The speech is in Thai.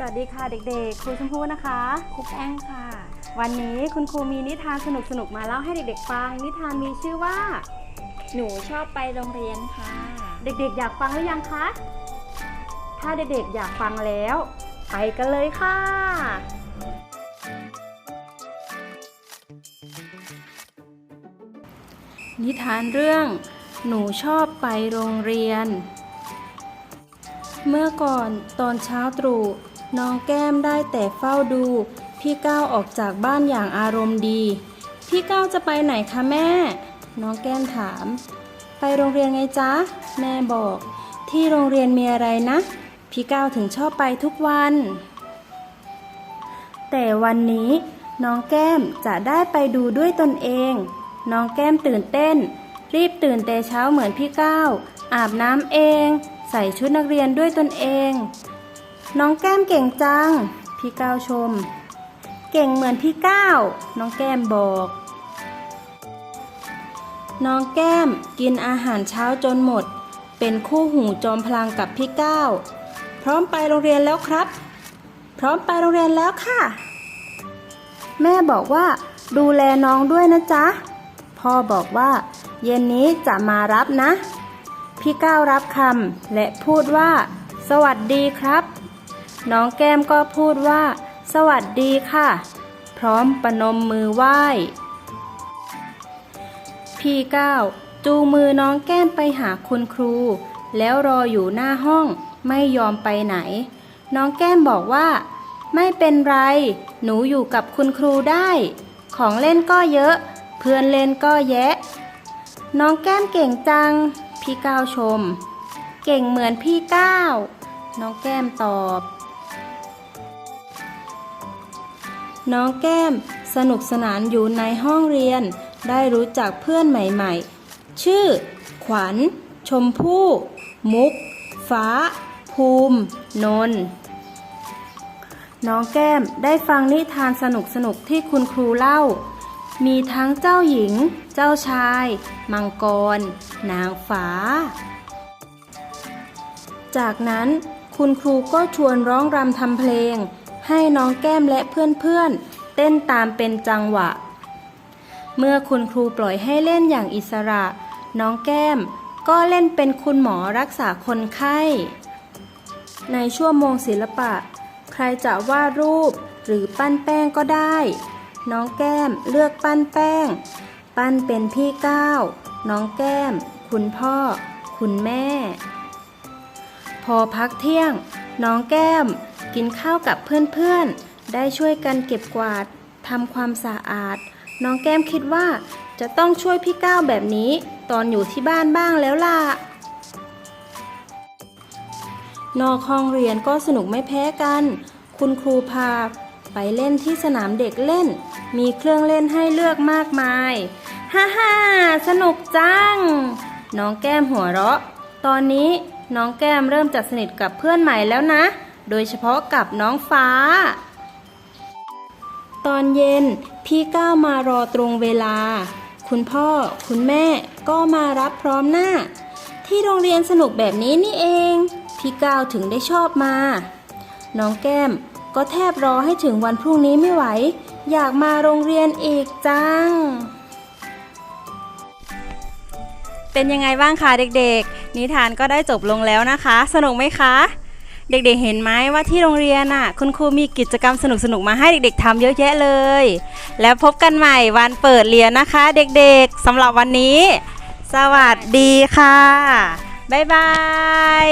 สวัสดีค่ะเด็กๆ ครูชมพู่นะคะครูแป้งค่ะ วันนี้คุณครูมีนิทานสนุกๆ มาเล่าให้เด็กๆ ฟัง นิทานมีชื่อว่า หนูชอบไปโรงเรียนค่ะ เด็กๆ อยากฟังหรือยังคะ ถ้าเด็กๆ อยากฟังแล้ว ไปกันเลยค่ะ นิทานเรื่อง หนูชอบไปโรงเรียนเมื่อก่อนตอนเช้าตรู่ น้องแก้มได้แต่เฝ้าดู พี่ก้าวออกจากบ้านอย่างอารมณ์ดี พี่ก้าวจะไปไหนคะแม่ น้องแก้มถาม ไปโรงเรียนไงจ๊ะ แม่บอก ที่โรงเรียนมีอะไรนะ พี่ก้าวถึงชอบไปทุกวัน แต่วันนี้น้องแก้มจะได้ไปดูด้วยตนเอง น้องแก้มตื่นเต้น รีบตื่นแต่เช้าเหมือนพี่ก้าวอาบน้ำเอง ใส่ชุดนักเรียนด้วยตนเอง น้องแก้มเก่งจัง พี่ก้าวชม เก่งเหมือนพี่ก้าวน้องแก้มบอก น้องแก้มกินอาหารเช้าจนหมด เป็นคู่หูจอมพลังกับพี่ก้าวพร้อมไปโรงเรียนแล้วครับ พร้อมไปโรงเรียนแล้วค่ะ แม่บอกว่า ดูแลน้องด้วยนะจ๊ะ พ่อบอกว่า เย็นนี้จะมารับนะ พี่ก้าวรับคำและพูดว่า สวัสดีครับ น้องแก้มก็พูดว่า สวัสดีค่ะ พร้อมประนมมือไหว้ พี่ก้าจูมือน้องแก้มไปหาคุณครู แล้วรออยู่หน้าห้องไม่ยอมไปไหน น้องแก้มบอกว่า ไม่เป็นไร หนูอยู่กับคุณครูได้ ของเล่นก็เยอะ เพื่อนเล่นก็แยะ น้องแก้มเก่งจัง พี่ก้าวชม เก่งเหมือนพี่ก้าวน้องแก้มตอบ น้องแก้ม สนุกสนานอยู่ในห้องเรียน ได้รู้จักเพื่อนใหม่ๆ ชื่อ ขวัญ ชมพู่ มุก ฟ้า ภูมิ นนท์น้องแก้มได้ฟังนิทานสนุกๆที่คุณครูเล่า มีทั้งเจ้าหญิง เจ้าชาย มังกร นางฟ้า จากนั้นคุณครูก็ชวนร้องรำทำเพลง ให้น้องแก้มและเพื่อนๆ เต้นตามเป็นจังหวะ เมื่อคุณครูปล่อยให้เล่นอย่างอิสระ น้องแก้มก็เล่นเป็นคุณหมอรักษาคนไข้ ในชั่วโมงศิลปะ ใครจะวาดรูปหรือปั้นแป้งก็ได้ น้องแก้มเลือกปั้นแป้ง ปั้นเป็นพี่ก้าวน้องแก้ม คุณพ่อ คุณแม่ พอพักเที่ยง น้องแก้ม กินข้าวกับเพื่อนๆ ได้ช่วยกันเก็บกวาดทำความสะอาด น้องแก้มคิดว่าจะต้องช่วยพี่ก้าวแบบนี้ ตอนอยู่ที่บ้านบ้างแล้วล่ะ นอกห้องเรียนก็สนุกไม่แพ้กัน คุณครูพาไปเล่นที่สนามเด็กเล่น มีเครื่องเล่นให้เลือกมากมาย ฮ่าฮ่าสนุกจัง น้องแก้มหัวเราะ ตอนนี้น้องแก้มเริ่มจะสนิทกับเพื่อนใหม่แล้วนะ โดยเฉพาะกับน้องฟ้า ตอนเย็นพี่ก้าวมารอตรงเวลา คุณพ่อคุณแม่ก็มารับพร้อมหน้า ที่โรงเรียนสนุกแบบนี้นี่เอง พี่ก้าวถึงได้ชอบมา น้องแก้มก็แทบรอให้ถึงวันพรุ่งนี้ไม่ไหว อยากมาโรงเรียนอีกจัง เป็นยังไงบ้างคะเด็กๆ นิทานก็ได้จบลงแล้วนะคะ สนุกไหมคะ เด็กๆเห็นไหมว่าที่โรงเรียนน่ะ คุณครูมีกิจกรรมสนุกๆมาให้เด็กๆทำเยอะแยะเลย แล้วพบกันใหม่วันเปิดเรียนนะคะ เด็กๆสำหรับวันนี้ สวัสดีค่ะ บ๊ายบาย